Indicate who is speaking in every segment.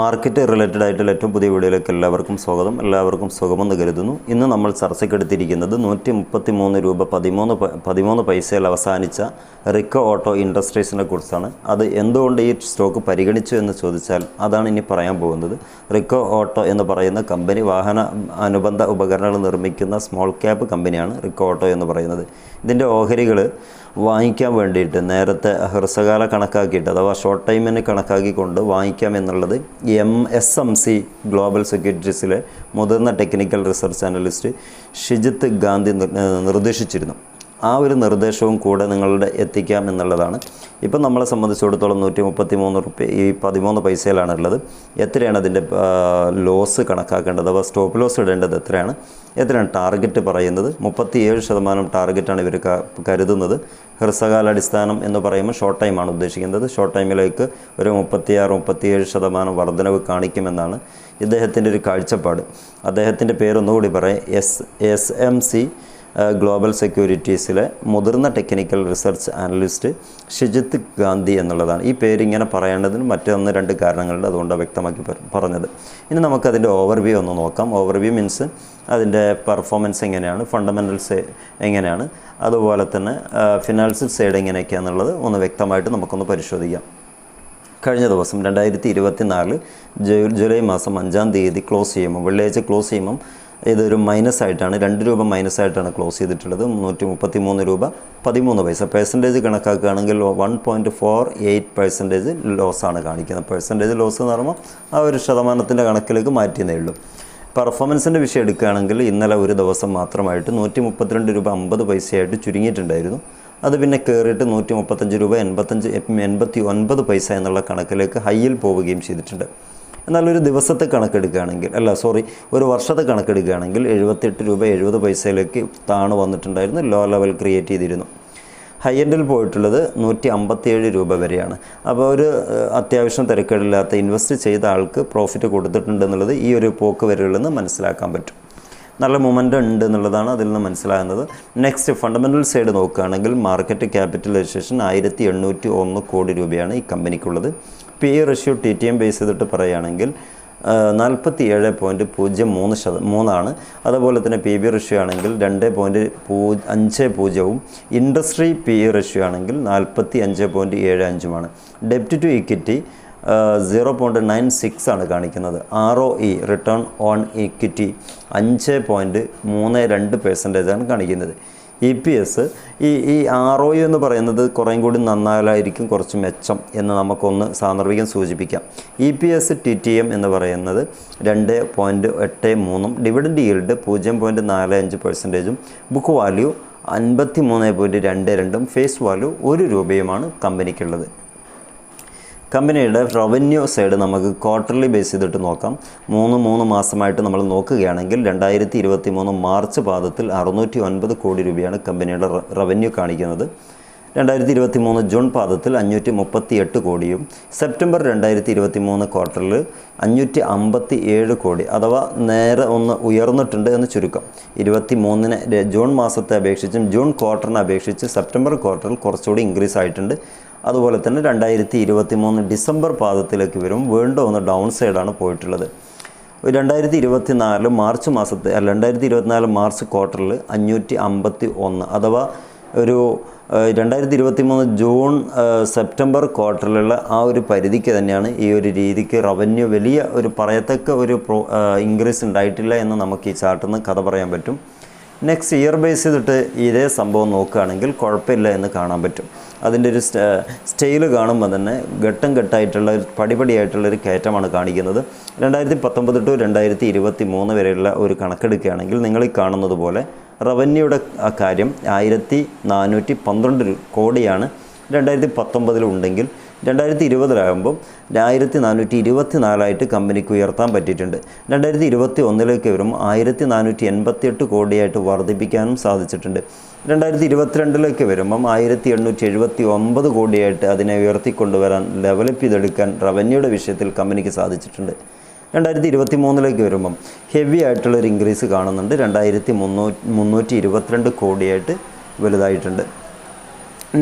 Speaker 1: Market related ആയിട്ടുള്ള ഏറ്റവും പുതിയ വീഡിയോയിലേക്ക് എല്ലാവർക്കും സ്വാഗതം. എല്ലാവർക്കും സുഖമെന്ന് കരുതുന്നു. ഇന്ന് നമ്മൾ ചർച്ചയ്ക്കെടുത്തിരിക്കുന്നത് നൂറ്റി മുപ്പത്തി മൂന്ന് രൂപ പതിമൂന്ന് പതിമൂന്ന് പൈസയിൽ അവസാനിച്ച റിക്കോ ഓട്ടോ ഇൻഡസ്ട്രീസിനെ കുറിച്ചാണ്. അത് എന്തുകൊണ്ട് ഈ സ്റ്റോക്ക് പരിഗണിച്ചു എന്ന് ചോദിച്ചാൽ അതാണ് ഇനി പറയാൻ പോകുന്നത്. റിക്കോ ഓട്ടോ എന്ന് പറയുന്ന കമ്പനി വാഹന അനുബന്ധ ഉപകരണങ്ങൾ നിർമ്മിക്കുന്ന സ്മോൾ ക്യാപ്പ് കമ്പനിയാണ് റിക്കോ ഓട്ടോ എന്ന് പറയുന്നത്. ഇതിന്റെ ഓഹരികൾ വാങ്ങിക്കാൻ വേണ്ടിയിട്ട് നേരത്തെ ഹ്രസ്വകാല കണക്കാക്കിയിട്ട് അഥവാ ഷോർട്ട് ടൈമിന് കണക്കാക്കിക്കൊണ്ട് വാങ്ങിക്കാം എന്നുള്ളത് M S M C global സെക്യൂരിറ്റീസിലെ മുതിർന്ന technical research analyst Shijith Gandhi നിർദ്ദേശിച്ചിരുന്നു. ആ ഒരു നിർദ്ദേശവും കൂടെ നിങ്ങളുടെ എത്തിക്കാം എന്നുള്ളതാണ്. ഇപ്പം നമ്മളെ സംബന്ധിച്ചിടത്തോളം നൂറ്റി മുപ്പത്തി മൂന്ന് റുപ്യ ഈ പതിമൂന്ന് പൈസയിലാണ് ഉള്ളത് എത്രയാണ് അതിന്റെ ലോസ് കണക്കാക്കേണ്ടത്? അഥവാ സ്റ്റോപ്പ് ലോസ് ഇടേണ്ടത് എത്രയാണ്? എത്രയാണ് ടാർഗറ്റ് പറയുന്നത്? മുപ്പത്തിയേഴ് ശതമാനം ടാർഗറ്റാണ് ഇവർ കരുതുന്നത്. ഹ്രസ്വകാലാടിസ്ഥാനം എന്ന് പറയുമ്പോൾ ഷോർട്ട് ടൈമാണ് ഉദ്ദേശിക്കുന്നത്. ഷോർട്ട് ടൈമിലേക്ക് ഒരു മുപ്പത്തിയാറ് മുപ്പത്തിയേഴ് ശതമാനം വർധനവ് കാണിക്കുമെന്നാണ് ഇദ്ദേഹത്തിന്റെ ഒരു കാഴ്ചപ്പാട്. അദ്ദേഹത്തിന്റെ പേരൊന്നുകൂടി പറയാം. S S M C global സെക്യൂരിറ്റീസിലെ മുതിർന്ന technical research analyst Shijith Gandhi എന്നുള്ളതാണ്. ഈ പേര് ഇങ്ങനെ പറയേണ്ടതിന് മറ്റൊന്ന് രണ്ട് കാരണങ്ങളുണ്ട് അതുകൊണ്ട് വ്യക്തമാക്കി പറഞ്ഞത്. ഇനി നമുക്കതിന്റെ ഓവർവ്യൂ ഒന്ന് നോക്കാം. ഓവർവ്യൂ മീൻസ് അതിന്റെ പെർഫോമൻസ് എങ്ങനെയാണ് ഫണ്ടമെന്റൽസ് എങ്ങനെയാണ് അതുപോലെ തന്നെ ഫിനാൻഷ്യൽ സൈഡ് എങ്ങനെയൊക്കെയാണെന്നുള്ളത് ഒന്ന് വ്യക്തമായിട്ട് നമുക്കൊന്ന് പരിശോധിക്കാം. കഴിഞ്ഞ ദിവസം രണ്ടായിരത്തി ഇരുപത്തി നാല് ജൂലൈ മാസം അഞ്ചാം തീയതി ക്ലോസ് ചെയ്യുമ്പോൾ വെള്ളിയാഴ്ച ക്ലോസ് ചെയ്യുമ്പം ഇതൊരു മൈനസ് ആയിട്ടാണ്. രണ്ട് രൂപ മൈനസ് ആയിട്ടാണ് ക്ലോസ് ചെയ്തിട്ടുള്ളത്. മുന്നൂറ്റി മുപ്പത്തി മൂന്ന് രൂപ പതിമൂന്ന് പൈസ. പെർസെന്റേജ് കണക്കാക്കുകയാണെങ്കിൽ one point four eight percentage ലോസാണ് കാണിക്കുന്നത്. പെർസെന്റേജ് ലോസ് എന്ന് പറയുമ്പോൾ ആ ഒരു ശതമാനത്തിന്റെ കണക്കിലേക്ക് മാറ്റിയതേ ഉള്ളൂ. പെർഫോമൻസിന്റെ വിഷയം എടുക്കുകയാണെങ്കിൽ ഇന്നലെ ഒരു ദിവസം മാത്രമായിട്ട് നൂറ്റി മുപ്പത്തിരണ്ട് രൂപ അമ്പത് പൈസയായിട്ട് ചുരുങ്ങിയിട്ടുണ്ടായിരുന്നു. അത് പിന്നെ കയറിയിട്ട് നൂറ്റി മുപ്പത്തഞ്ച് രൂപ എൺപത്തഞ്ച് എൺപത്തി ഒൻപത് പൈസ എന്നുള്ള കണക്കിലേക്ക് ഹൈയിൽ പോവുകയും ചെയ്തിട്ടുണ്ട്. എന്നാൽ ഒരു ദിവസത്തെ കണക്കെടുക്കുകയാണെങ്കിൽ അല്ല സോറി ഒരു വർഷത്തെ കണക്കെടുക്കുകയാണെങ്കിൽ എഴുപത്തെട്ട് രൂപ എഴുപത് പൈസയിലേക്ക് താണ് വന്നിട്ടുണ്ടായിരുന്നു ലോ ലെവൽ ക്രിയേറ്റ് ചെയ്തിരുന്നു. ഹൈ എൻഡിൽ പോയിട്ടുള്ളത് നൂറ്റി അമ്പത്തിയേഴ് രൂപ വരെയാണ്. അപ്പോൾ ഒരു അത്യാവശ്യം തിരക്കേടില്ലാത്ത ഇൻവെസ്റ്റ് ചെയ്ത ആൾക്ക് പ്രോഫിറ്റ് കൊടുത്തിട്ടുണ്ട് എന്നുള്ളത് ഈ ഒരു പോക്ക് നിന്ന് മനസ്സിലാക്കാൻ പറ്റും. നല്ല മൊമെന്റ് ഉണ്ട് എന്നുള്ളതാണ് അതിൽ നിന്ന് മനസ്സിലാകുന്നത്. നെക്സ്റ്റ് ഫണ്ടമെന്റൽ സൈഡ് നോക്കുകയാണെങ്കിൽ മാർക്കറ്റ് ക്യാപിറ്റലൈസേഷൻ ആയിരത്തി എണ്ണൂറ്റി ഒന്ന് കോടി രൂപയാണ് ഈ കമ്പനിക്കുള്ളത് P E ratio T T M base ചെയ്തിട്ട് പറയുകയാണെങ്കിൽ നാൽപ്പത്തി ഏഴ് പോയിന്റ് പൂജ്യം മൂന്ന് ശത മൂന്നാണ്. അതുപോലെ തന്നെ പി ബി റഷ്യോ ആണെങ്കിൽ രണ്ട് പോയിന്റ് പൂ അഞ്ച് പൂജ്യവും. ഇൻഡസ്ട്രി പി ഇ റഷ്യോ ആണെങ്കിൽ നാൽപ്പത്തി അഞ്ച് പോയിന്റ് ഏഴ് അഞ്ചുമാണ്. ഡെപ്റ്റ് to equity zero point nine six ആണ് കാണിക്കുന്നത്. R O E return on equity അഞ്ച് പോയിന്റ് മൂന്ന് രണ്ട് പെർസെന്റേജ് ആണ് കാണിക്കുന്നത്. ഇ പി എസ് ഈ ഈ ആർ ഒ എന്ന് പറയുന്നത് കുറേയും കൂടി നന്നാലായിരിക്കും കുറച്ച് മെച്ചം എന്ന് നമുക്കൊന്ന് സാന്ദർഭികം സൂചിപ്പിക്കാം. E P S T T M എന്ന് പറയുന്നത് രണ്ട് പോയിന്റ് എട്ട് മൂന്നും ഡിവിഡൻഡ് ഈൽഡ് പൂജ്യം പോയിന്റ് നാല് അഞ്ച് പെർസെന്റേജും ബുക്ക് വാല്യൂ അൻപത്തി മൂന്ന് പോയിന്റ് രണ്ട് രണ്ടും ഫേസ് വാല്യൂ ഒരു രൂപയുമാണ് കമ്പനിക്കുള്ളത്. കമ്പനിയുടെ റവന്യൂ സൈഡ് നമുക്ക് ക്വാർട്ടർലി ബേസ് ചെയ്തിട്ട് നോക്കാം. മൂന്ന് മൂന്ന് മാസമായിട്ട് നമ്മൾ നോക്കുകയാണെങ്കിൽ രണ്ടായിരത്തി ഇരുപത്തി മൂന്ന് മാർച്ച് പാദത്തിൽ അറുന്നൂറ്റി ഒൻപത് കോടി രൂപയാണ് കമ്പനിയുടെ റവന്യൂ കാണിക്കുന്നത്. രണ്ടായിരത്തി ഇരുപത്തി മൂന്ന് ജൂൺ പാദത്തിൽ അഞ്ഞൂറ്റി മുപ്പത്തി എട്ട് കോടിയും സെപ്റ്റംബർ രണ്ടായിരത്തി ഇരുപത്തി മൂന്ന് ക്വാർട്ടറിൽ അഞ്ഞൂറ്റി അമ്പത്തി ഏഴ് കോടി അഥവാ നേരെ ഒന്ന് ഉയർന്നിട്ടുണ്ട് എന്ന് ചുരുക്കം. ഇരുപത്തി മൂന്നിന് ജൂൺ മാസത്തെ അപേക്ഷിച്ചും ജൂൺ ക്വാർട്ടറിനെ അപേക്ഷിച്ച് സെപ്റ്റംബർ ക്വാർട്ടറിൽ കുറച്ചുകൂടി ഇൻക്രീസ് ആയിട്ടുണ്ട്. അതുപോലെ തന്നെ രണ്ടായിരത്തി ഇരുപത്തി മൂന്ന് ഡിസംബർ പാദത്തിലേക്ക് വരും. വീണ്ടും ഒന്ന് ഡൗൺ സൈഡാണ് പോയിട്ടുള്ളത്. രണ്ടായിരത്തി ഇരുപത്തി നാല് മാർച്ച് മാസത്തെ അല്ല രണ്ടായിരത്തി ഇരുപത്തിനാല് മാർച്ച് ക്വാർട്ടറിൽ അഞ്ഞൂറ്റി അമ്പത്തി ഒന്ന് അഥവാ ഒരു രണ്ടായിരത്തി ഇരുപത്തി മൂന്ന് ജൂൺ സെപ്റ്റംബർ ക്വാർട്ടറിലുള്ള ആ ഒരു പരിധിക്ക് തന്നെയാണ് ഈ ഒരു രീതിക്ക് റവന്യൂ വലിയ ഒരു പറയത്തക്ക ഒരു ഇൻക്രീസ് ഉണ്ടായിട്ടില്ല എന്ന് നമുക്ക് ഈ ചാർട്ടിൽ നിന്ന് കഥ പറയാൻ പറ്റും. നെക്സ്റ്റ് ഇയർ ബേസ് ചെയ്തിട്ട് ഇതേ സംഭവം നോക്കുകയാണെങ്കിൽ കുഴപ്പമില്ല എന്ന് കാണാൻ പറ്റും. അതിന്റെ ഒരു സ്റ്റൈൽ കാണുമ്പോൾ തന്നെ ഘട്ടം ഘട്ടമായിട്ടുള്ള ഒരു പടിപടിയായിട്ടുള്ള ഒരു കയറ്റമാണ് കാണിക്കുന്നത്. രണ്ടായിരത്തി പത്തൊമ്പത് ടു രണ്ടായിരത്തി ഇരുപത്തി മൂന്ന് വരെയുള്ള ഒരു കണക്കെടുക്കുകയാണെങ്കിൽ നിങ്ങൾ കാണുന്നത് പോലെ റവന്യൂയുടെ കാര്യം ആയിരത്തി നാനൂറ്റി പന്ത്രണ്ട് കോടിയാണ് രണ്ടായിരത്തി പത്തൊമ്പതിൽ ഉണ്ടെങ്കിൽ രണ്ടായിരത്തി ഇരുപതിലാകുമ്പം ആയിരത്തി നാനൂറ്റി ഇരുപത്തി നാലായിട്ട് കമ്പനിക്ക് ഉയർത്താൻ പറ്റിയിട്ടുണ്ട്. രണ്ടായിരത്തി ഇരുപത്തി ഒന്നിലേക്ക് വരുമ്പോൾ ആയിരത്തി നാനൂറ്റി എൺപത്തി എട്ട് കോടിയായിട്ട് വർദ്ധിപ്പിക്കാനും സാധിച്ചിട്ടുണ്ട്. രണ്ടായിരത്തി ഇരുപത്തിരണ്ടിലേക്ക് വരുമ്പം ആയിരത്തി എണ്ണൂറ്റി എഴുപത്തി ഒമ്പത് കോടിയായിട്ട് അതിനെ ഉയർത്തിക്കൊണ്ടുവരാൻ ഡെവലപ്പ് ചെയ്തെടുക്കാൻ റവന്യൂയുടെ വിഷയത്തിൽ കമ്പനിക്ക് സാധിച്ചിട്ടുണ്ട്. രണ്ടായിരത്തി ഇരുപത്തി മൂന്നിലേക്ക് വരുമ്പം ഹെവി ആയിട്ടുള്ളൊരു ഇൻക്രീസ് കാണുന്നുണ്ട്. രണ്ടായിരത്തി മുന്നൂറ്റി മുന്നൂറ്റി ഇരുപത്തിരണ്ട് കോടിയായിട്ട് വലുതായിട്ടുണ്ട്.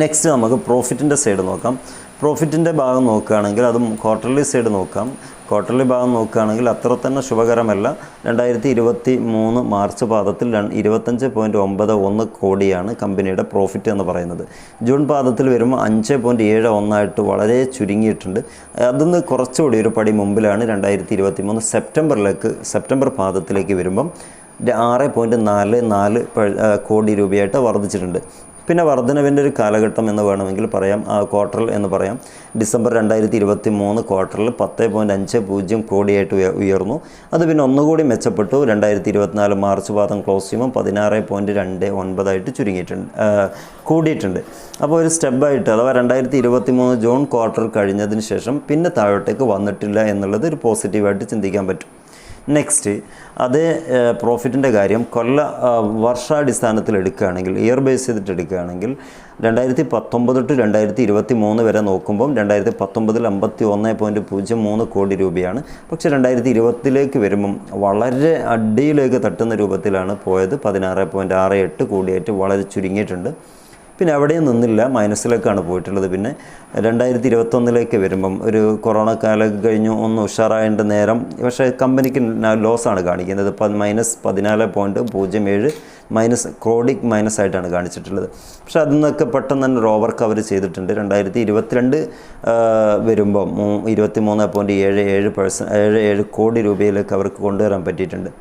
Speaker 1: നെക്സ്റ്റ് നമുക്ക് പ്രോഫിറ്റിന്റെ സൈഡ് നോക്കാം. പ്രോഫിറ്റിന്റെ ഭാഗം നോക്കുകയാണെങ്കിൽ അതും ക്വാർട്ടർലി സൈഡ് നോക്കാം. ക്വാർട്ടർലി ഭാഗം നോക്കുകയാണെങ്കിൽ അത്ര തന്നെ ശുഭകരമല്ല. രണ്ടായിരത്തി ഇരുപത്തി മൂന്ന് മാർച്ച് പാദത്തിൽ ഇരുപത്തഞ്ച് പോയിന്റ് ഒമ്പത് ഒന്ന് കോടിയാണ് കമ്പനിയുടെ പ്രോഫിറ്റ് എന്ന് പറയുന്നത്. ജൂൺ പാദത്തിൽ വരുമ്പോൾ അഞ്ച് പോയിന്റ് ഏഴ് ഒന്നായിട്ട് വളരെ ചുരുങ്ങിയിട്ടുണ്ട്. അതിന്ന് കുറച്ചുകൂടി ഒരു പടി മുമ്പിലാണ് രണ്ടായിരത്തി ഇരുപത്തി മൂന്ന് സെപ്റ്റംബറിലേക്ക് സെപ്റ്റംബർ പാദത്തിലേക്ക് വരുമ്പം ആറ് പോയിന്റ് നാല് നാല് കോടി രൂപയായിട്ട് വർദ്ധിച്ചിട്ടുണ്ട്. പിന്നെ വർധനവിന്റെ ഒരു കാലഘട്ടം എന്ന് വേണമെങ്കിൽ പറയാം. ആ ക്വാർട്ടറിൽ എന്ന് പറയാം. ഡിസംബർ രണ്ടായിരത്തി ഇരുപത്തി മൂന്ന് ക്വാർട്ടറിൽ പത്ത് പോയിന്റ് അഞ്ച് പൂജ്യം കോടിയായിട്ട് ഉയർന്നു. അത് പിന്നെ ഒന്നുകൂടി മെച്ചപ്പെട്ടു. രണ്ടായിരത്തി ഇരുപത്തിനാല് മാർച്ച് പാദം ക്ലോസ് ചെയ്യുമ്പോൾ പതിനാറ് പോയിന്റ് രണ്ട് ഒൻപതായിട്ട് ചുരുങ്ങിയിട്ടുണ്ട്. കൂടിയിട്ടുണ്ട്. അപ്പോൾ ഒരു സ്റ്റെപ്പായിട്ട് അഥവാ രണ്ടായിരത്തി ഇരുപത്തി മൂന്ന് ജൂൺ ക്വാർട്ടർ കഴിഞ്ഞതിന് ശേഷം പിന്നെ താഴോട്ടേക്ക് വന്നിട്ടില്ല എന്നുള്ളത് ഒരു പോസിറ്റീവായിട്ട് ചിന്തിക്കാൻ പറ്റും. നെക്സ്റ്റ് അതേ പ്രോഫിറ്റിന്റെ കാര്യം കൊല്ല വർഷാടിസ്ഥാനത്തിൽ എടുക്കുകയാണെങ്കിൽ ഇയർ ബേസ് ചെയ്തിട്ട് എടുക്കുകയാണെങ്കിൽ രണ്ടായിരത്തി പത്തൊമ്പത് ടു രണ്ടായിരത്തി ഇരുപത്തി മൂന്ന് വരെ നോക്കുമ്പം രണ്ടായിരത്തി പത്തൊമ്പതിൽ അമ്പത്തി ഒന്ന് പോയിന്റ് പൂജ്യം മൂന്ന് കോടി രൂപയാണ്. പക്ഷേ രണ്ടായിരത്തി ഇരുപത്തിലേക്ക് വരുമ്പം വളരെ അടിയിലേക്ക് തട്ടുന്ന രൂപത്തിലാണ് പോയത്. പതിനാറ് പോയിന്റ് ആറ് എട്ട് കോടിയായിട്ട് വളരെ ചുരുങ്ങിയിട്ടുണ്ട്. പിന്നെ അവിടെയും നിന്നില്ല. മൈനസിലേക്കാണ് പോയിട്ടുള്ളത്. പിന്നെ രണ്ടായിരത്തി ഇരുപത്തൊന്നിലേക്ക് വരുമ്പം ഒരു കൊറോണ കാലം കഴിഞ്ഞു ഒന്ന് ഉഷാറായേണ്ട നേരം പക്ഷേ കമ്പനിക്ക് ലോസാണ് കാണിക്കുന്നത്. ഇപ്പം മൈനസ് പതിനാല് പോയിന്റ് പൂജ്യം ഏഴ് മൈനസ് ക്രോഡിക് മൈനസ് ആയിട്ടാണ് കാണിച്ചിട്ടുള്ളത്. പക്ഷെ അതിൽ നിന്നൊക്കെ പെട്ടെന്ന് തന്നെ റോവർ കവർ ചെയ്തിട്ടുണ്ട്. രണ്ടായിരത്തി ഇരുപത്തിരണ്ട് വരുമ്പോൾ ഇരുപത്തി മൂന്ന് പോയിന്റ് ഏഴ് ഏഴ് പേഴ്സൺ ഏഴ് ഏഴ് കോടി രൂപയിലേക്ക് അവർക്ക് കൊണ്ടുവരാൻ പറ്റിയിട്ടുണ്ട്.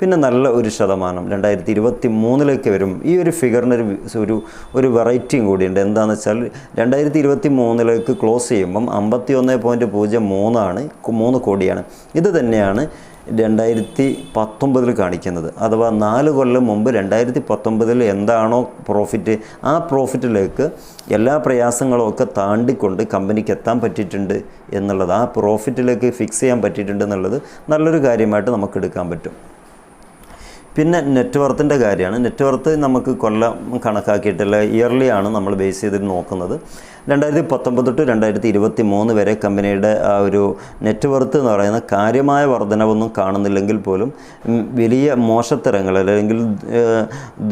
Speaker 1: പിന്നെ നല്ല ഒരു ശതമാനം. രണ്ടായിരത്തി ഇരുപത്തി മൂന്നിലേക്ക് വരും. ഈ ഒരു ഫിഗറിന് ഒരു ഒരു വെറൈറ്റിയും കൂടിയുണ്ട്. എന്താണെന്ന് വെച്ചാൽ രണ്ടായിരത്തി ഇരുപത്തി മൂന്നിലേക്ക് ക്ലോസ് ചെയ്യുമ്പം അമ്പത്തി ഒന്ന് പോയിന്റ് പൂജ്യം മൂന്നാണ്. മൂന്ന് കോടിയാണ്. ഇത് തന്നെയാണ് രണ്ടായിരത്തി പത്തൊമ്പതിൽ കാണിക്കുന്നത്. അഥവാ നാല് കൊല്ലം മുമ്പ് രണ്ടായിരത്തി പത്തൊമ്പതിൽ എന്താണോ പ്രോഫിറ്റ് ആ പ്രോഫിറ്റിലേക്ക് എല്ലാ പ്രയാസങ്ങളും ഒക്കെ താണ്ടിക്കൊണ്ട് കമ്പനിക്ക് എത്താൻ പറ്റിയിട്ടുണ്ട് എന്നുള്ളത് ആ പ്രോഫിറ്റിലേക്ക് ഫിക്സ് ചെയ്യാൻ പറ്റിയിട്ടുണ്ട് എന്നുള്ളത് നല്ലൊരു കാര്യമായിട്ട് നമുക്ക് എടുക്കാൻ പറ്റും. പിന്നെ നെറ്റ് വർത്തിന്റെ കാര്യമാണ്. നെറ്റ് വർത്ത് നമുക്ക് കൊല്ലം കണക്കാക്കിയിട്ടുള്ള ഇയർലി ആണ് നമ്മൾ ബേസ് ചെയ്തിട്ട് നോക്കുന്നത്. രണ്ടായിരത്തി പത്തൊമ്പത് ടു രണ്ടായിരത്തി ഇരുപത്തി മൂന്ന് വരെ കമ്പനിയുടെ ആ ഒരു നെറ്റ് വർത്ത് എന്ന് പറയുന്ന കാര്യമായ വർധനവൊന്നും കാണുന്നില്ലെങ്കിൽ പോലും വലിയ മോശത്തരങ്ങൾ അല്ലെങ്കിൽ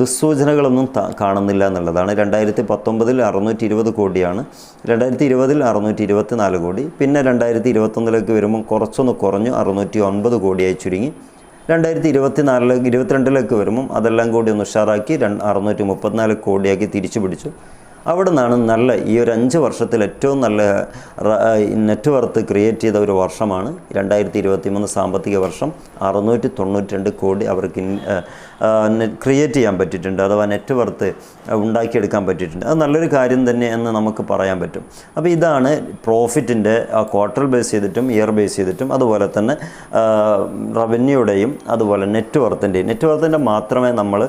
Speaker 1: ദുസ്സൂചനകളൊന്നും കാണുന്നില്ല എന്നുള്ളതാണ്. രണ്ടായിരത്തി പത്തൊമ്പതിൽ അറുന്നൂറ്റി ഇരുപത് കോടിയാണ്. രണ്ടായിരത്തി ഇരുപതിൽ അറുന്നൂറ്റി ഇരുപത്തി നാല് കോടി. പിന്നെ രണ്ടായിരത്തി ഇരുപത്തൊന്നിലേക്ക് വരുമ്പോൾ കുറച്ചൊന്ന് കുറഞ്ഞു അറുന്നൂറ്റി ഒൻപത് കോടിയായി ചുരുങ്ങി. രണ്ടായിരത്തി ഇരുപത്തി നാലിലേക്ക് ഇരുപത്തിരണ്ടിലേക്ക് വരുമ്പം അതെല്ലാം കൂടി ഒന്ന് ഉഷാറാക്കി രണ്ട് അറുന്നൂറ്റി മുപ്പത്തിനാല് കോടിയാക്കി തിരിച്ചു പിടിച്ചു. അവിടെ നിന്നാണ് നല്ല ഈ ഒരു അഞ്ച് വർഷത്തിൽ ഏറ്റവും നല്ല നെറ്റ്വർത്ത് നെറ്റ് വർത്ത് ക്രിയേറ്റ് ചെയ്ത ഒരു വർഷമാണ്. രണ്ടായിരത്തി ഇരുപത്തി മൂന്ന് സാമ്പത്തിക വർഷം അറുന്നൂറ്റി തൊണ്ണൂറ്റി രണ്ട് കോടി അവർക്ക് ക്രിയേറ്റ് ചെയ്യാൻ പറ്റിയിട്ടുണ്ട് അഥവാ നെറ്റ് വർത്ത് ഉണ്ടാക്കിയെടുക്കാൻ പറ്റിയിട്ടുണ്ട്. അത് നല്ലൊരു കാര്യം തന്നെ എന്ന് നമുക്ക് പറയാൻ പറ്റും. അപ്പോൾ ഇതാണ് പ്രോഫിറ്റിന്റെ ക്വാർട്ടർ ബേസ് ചെയ്തിട്ടും ഇയർ ബേസ് ചെയ്തിട്ടും അതുപോലെ തന്നെ റവന്യൂടെയും അതുപോലെ നെറ്റ് വർത്തിന്റെയും നെറ്റ് വർത്തിന്റെ മാത്രമേ നമ്മൾ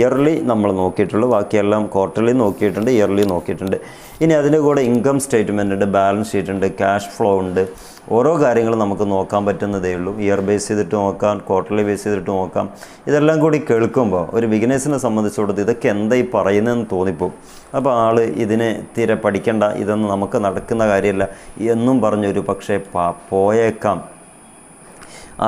Speaker 1: ഇയർലി നമ്മൾ നോക്കിയിട്ടുള്ളൂ. ബാക്കിയെല്ലാം ക്വാർട്ടർലി നോക്കിയിട്ടുണ്ട് ഇയർലി നോക്കിയിട്ടുണ്ട്. ഇനി അതിന്റെ കൂടെ ഇൻകം സ്റ്റേറ്റ്മെന്റ് ഉണ്ട് ബാലൻസ് ഷീറ്റ് ഉണ്ട് ക്യാഷ് ഫ്ലോ ഉണ്ട് ഓരോ കാര്യങ്ങളും നമുക്ക് നോക്കാൻ പറ്റുന്നതേ ഉള്ളൂ. ഇയർ ബേസ് ചെയ്തിട്ട് നോക്കാം ക്വാർട്ടർലി ബേസ് ചെയ്തിട്ട് നോക്കാം. ഇതെല്ലാം കൂടി കേൾക്കുമ്പോൾ ഒരു ബിഗിനേഴ്സിനെ സംബന്ധിച്ചിടത്ത് ഇതൊക്കെ എന്താ ഈ പറയുന്നതെന്ന് തോന്നിപ്പോകും അപ്പോൾ ആൾ ഇതിനെ തീരെ പഠിക്കേണ്ട ഇതൊന്നും നമുക്ക് നടക്കുന്ന കാര്യമല്ല എന്നും പറഞ്ഞൊരു പക്ഷേ പോയേക്കാം.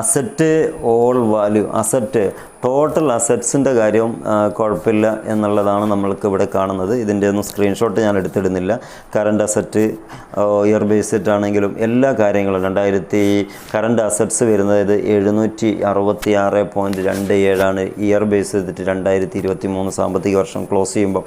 Speaker 1: Asset all value asset total അസറ്റ്സിന്റെ കാര്യം കുഴപ്പമില്ല എന്നുള്ളതാണ് നമ്മൾക്ക് ഇവിടെ കാണുന്നത്. ഇതിന്റെ ഒന്നും സ്ക്രീൻഷോട്ട് ഞാൻ എടുത്തിടുന്നില്ല. കറണ്ട് അസറ്റ് ഇയർ ബേസ്ഡ് ആണെങ്കിലും എല്ലാ കാര്യങ്ങളും രണ്ടായിരത്തി കറണ്ട് അസറ്റ്സ് വരുന്നത് എഴുന്നൂറ്റി അറുപത്തി ആറ് പോയിന്റ് രണ്ട് ഏഴാണ് ഇയർ ബേസ് ചെയ്തിട്ട് രണ്ടായിരത്തി ഇരുപത്തി മൂന്ന് സാമ്പത്തിക വർഷം ക്ലോസ് ചെയ്യുമ്പോൾ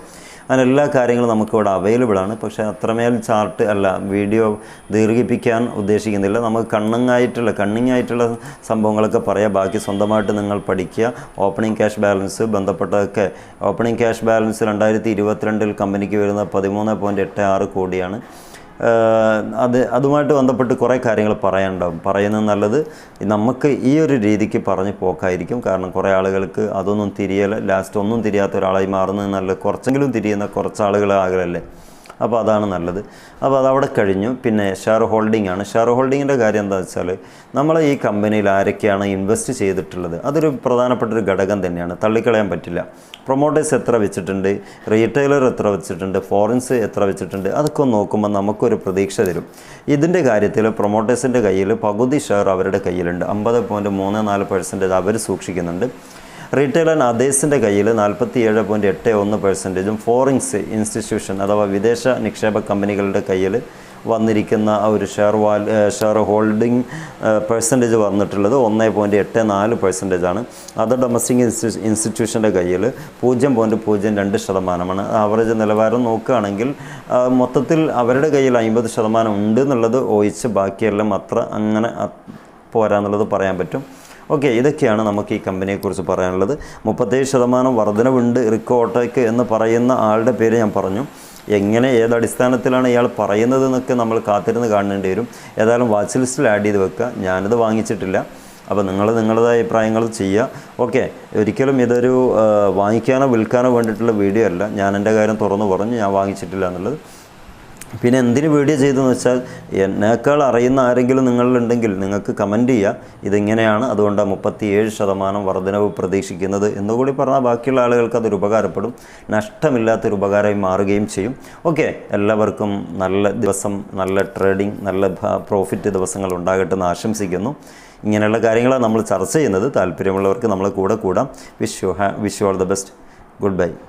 Speaker 1: അങ്ങനെ എല്ലാ കാര്യങ്ങളും നമുക്കിവിടെ അവൈലബിൾ ആണ്. പക്ഷേ അത്രമേൽ ചാർട്ട് അല്ല വീഡിയോ ദീർഘിപ്പിക്കാൻ ഉദ്ദേശിക്കുന്നില്ല. നമുക്ക് കണ്ണിങ്ങായിട്ടുള്ള കണ്ണിങ്ങായിട്ടുള്ള സംഭവങ്ങളൊക്കെ പറയാം. ബാക്കി സ്വന്തമായിട്ട് നിങ്ങൾ പഠിക്കുക. ഓപ്പണിംഗ് ക്യാഷ് ബാലൻസ് ബന്ധപ്പെട്ടതൊക്കെ. ഓപ്പണിംഗ് ക്യാഷ് ബാലൻസ് രണ്ടായിരത്തി ഇരുപത്തിരണ്ടിൽ കമ്പനിക്ക് വരുന്ന പതിമൂന്ന് പോയിന്റ് എട്ട് ആറ് കോടിയാണ്. അത് അതുമായിട്ട് ബന്ധപ്പെട്ട് കുറേ കാര്യങ്ങൾ പറയാനുണ്ടാവും. പറയുന്നത് നല്ലത് നമുക്ക് ഈ ഒരു രീതിക്ക് പറഞ്ഞ് പോക്കായിരിക്കും. കാരണം കുറേ ആളുകൾക്ക് അതൊന്നും തിരിയല ലാസ്റ്റ് ഒന്നും തിരിയാത്ത ഒരാളായി മാറുന്നത് നല്ല കുറച്ചെങ്കിലും തിരിയുന്ന കുറച്ച് ആളുകൾ ആകലല്ലേ അപ്പോൾ അതാണ് നല്ലത്. അപ്പോൾ അതവിടെ കഴിഞ്ഞു. പിന്നെ ഷെയർ ഹോൾഡിംഗ് ആണ്. ഷെയർ ഹോൾഡിങ്ങിന്റെ കാര്യം എന്താ വെച്ചാൽ നമ്മൾ ഈ കമ്പനിയിൽ ആരൊക്കെയാണ് ഇൻവെസ്റ്റ് ചെയ്തിട്ടുള്ളത്? അതൊരു പ്രധാനപ്പെട്ട ഒരു ഘടകം തന്നെയാണ്. തള്ളിക്കളയാൻ പറ്റില്ല. പ്രൊമോട്ടേഴ്സ് എത്ര വെച്ചിട്ടുണ്ട്? റീറ്റെയിലർ എത്ര വെച്ചിട്ടുണ്ട്? ഫോറിൻസ് എത്ര വെച്ചിട്ടുണ്ട്? അതൊക്കെ നോക്കുമ്പോൾ നമുക്കൊരു പ്രതീക്ഷ തരും. ഇതിന്റെ കാര്യത്തിൽ പ്രൊമോട്ടേഴ്സിന്റെ കയ്യിൽ പകുതി ഷെയർ അവരുടെ കയ്യിലുണ്ട്. അമ്പത് പോയിന്റ് മൂന്ന് നാല് പെർസെന്റേജ് അവർ സൂക്ഷിക്കുന്നുണ്ട്. റീറ്റെയിൽ ആൻഡ് അതേഴ്സിന്റെ കയ്യിൽ നാൽപ്പത്തി ഏഴ് പോയിന്റ് എട്ട് ഒന്ന് പെർസെന്റേജും ഫോറിൻസ് ഇൻസ്റ്റിറ്റ്യൂഷൻ അഥവാ വിദേശ നിക്ഷേപ കമ്പനികളുടെ കയ്യിൽ വന്നിരിക്കുന്ന ഒരു ഷെയർ വാൽ ഷെയർ ഹോൾഡിംഗ് പെർസെന്റേജ് വന്നിട്ടുള്ളത് ഒന്ന് പോയിന്റ് എട്ട് നാല് പെർസെന്റേജ് ആണ്. അതർ ഡൊമസ്റ്റിക് ഇൻസ്റ്റി ഇൻസ്റ്റിറ്റ്യൂഷന്റെ കയ്യിൽ പൂജ്യം പോയിന്റ് പൂജ്യം രണ്ട് ശതമാനമാണ്. ആവറേജ് നിലവാരം നോക്കുകയാണെങ്കിൽ മൊത്തത്തിൽ അവരുടെ കയ്യിൽ അമ്പത് ശതമാനം ഉണ്ട് എന്നുള്ളത് ഒഴിച്ച് ബാക്കിയെല്ലാം അത്ര അങ്ങനെ പോരാന്നുള്ളത് പറയാൻ പറ്റും. ഓക്കെ ഇതൊക്കെയാണ് നമുക്ക് ഈ കമ്പനിയെക്കുറിച്ച് പറയാനുള്ളത്. മുപ്പത്തേഴ് ശതമാനം വർധനവുണ്ട് റിക്കോ ഓട്ടോയ്ക്ക് എന്ന് പറയുന്ന ആളുടെ പേര് ഞാൻ പറഞ്ഞു. എങ്ങനെ ഏത് അടിസ്ഥാനത്തിലാണ് ഇയാൾ പറയുന്നത് എന്നൊക്കെ നമ്മൾ കാത്തിരുന്ന് കാണേണ്ടി വരും. ഏതായാലും വാച്ച് ലിസ്റ്റിൽ ആഡ് ചെയ്ത് വെക്കുക. ഞാനിത് വാങ്ങിച്ചിട്ടില്ല. അപ്പോൾ നിങ്ങൾ നിങ്ങളുടേതായ അഭിപ്രായങ്ങൾ ചെയ്യുക. ഓക്കെ ഒരിക്കലും ഇതൊരു വാങ്ങിക്കാനോ വിൽക്കാനോ വേണ്ടിയിട്ടുള്ള വീഡിയോ അല്ല. ഞാൻ എന്റെ കാര്യം തുറന്നു പറഞ്ഞു. ഞാൻ വാങ്ങിച്ചിട്ടില്ല എന്നുള്ളത്. പിന്നെ എന്തിന് വീഡിയോ ചെയ്തു എന്ന് വെച്ചാൽ എന്നേക്കാൾ അറിയുന്ന ആരെങ്കിലും നിങ്ങളിലുണ്ടെങ്കിൽ നിങ്ങൾക്ക് കമന്റ് ചെയ്യുക ഇതിങ്ങനെയാണ് അതുകൊണ്ട് മുപ്പത്തിയേഴ് ശതമാനം വർധനവ് പ്രതീക്ഷിക്കുന്നത് എന്നുകൂടി പറഞ്ഞാൽ ബാക്കിയുള്ള ആളുകൾക്ക് അതൊരു ഉപകാരപ്പെടും. നഷ്ടമില്ലാത്തൊരു ഉപകാരമായി മാറുകയും ചെയ്യും. ഓക്കെ എല്ലാവർക്കും നല്ല ദിവസം നല്ല ട്രേഡിംഗ് നല്ല പ്രോഫിറ്റ് ദിവസങ്ങൾ ഉണ്ടാകട്ടെ എന്ന് ആശംസിക്കുന്നു. ഇങ്ങനെയുള്ള കാര്യങ്ങളാണ് നമ്മൾ ചർച്ച ചെയ്യുന്നത്. താല്പര്യമുള്ളവർക്ക് നമ്മളെ കൂടെ കൂടാം. വിഷ് യു ഹാ wish you all the best goodbye